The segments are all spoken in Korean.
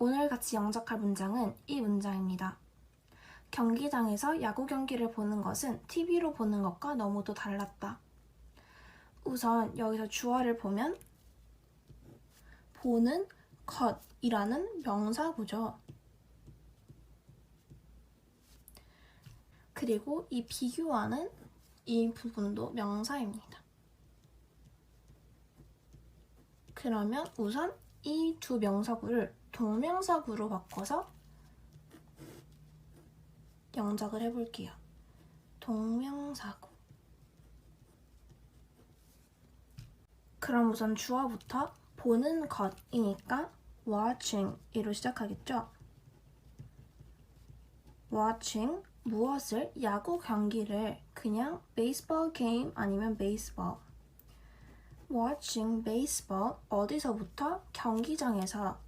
오늘 같이 영작할 문장은 이 문장입니다. 경기장에서 야구 경기를 보는 것은 TV로 보는 것과 너무도 달랐다. 우선 여기서 주어를 보면 보는 것이라는 명사구죠. 그리고 이 비교하는 이 부분도 명사입니다. 그러면 우선 이 두 명사구를 동명사구로 바꿔서 영작을 해볼게요. 동명사구. 그럼 우선 주어부터 보는 것이니까 watching이로 시작하겠죠? watching 무엇을 야구 경기를 그냥 베이스볼 게임 아니면 베이스볼 watching baseball 어디서부터 경기장에서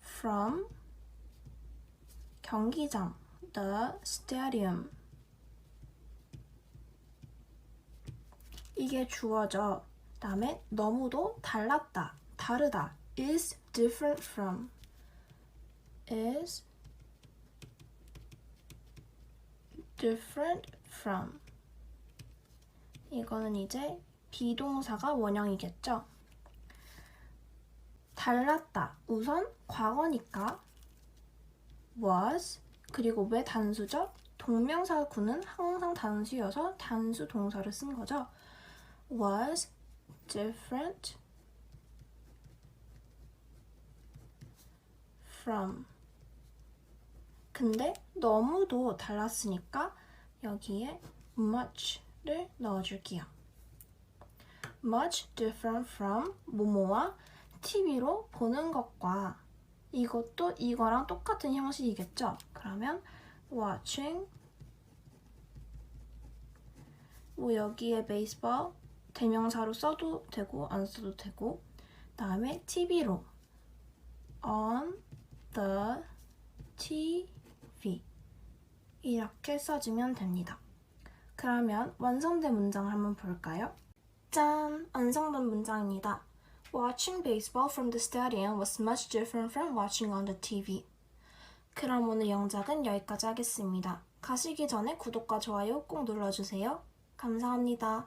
from 경기장 the stadium 이게 주어져 다음에 너무도 달랐다 다르다 is different from is different from 이거는 이제 비동사가 원형이겠죠. 달랐다. 우선 과거니까 was 그리고 왜 단수죠? 동명사구는 항상 단수여서 단수 동사를 쓴 거죠. was different from 근데 너무도 달랐으니까 여기에 much를 넣어줄게요. Much different from 모모와 TV로 보는 것과 이것도 이거랑 똑같은 형식이겠죠? 그러면 watching 뭐 여기에 베이스볼 대명사로 써도 되고 안 써도 되고 다음에 TV로 on the TV 이렇게 써주면 됩니다. 그러면 완성된 문장을 한번 볼까요? 짠! 완성된 문장입니다. Watching baseball from the stadium was much different from watching on the TV. 그럼 오늘 영작은 여기까지 하겠습니다. 가시기 전에 구독과 좋아요 꼭 눌러주세요. 감사합니다.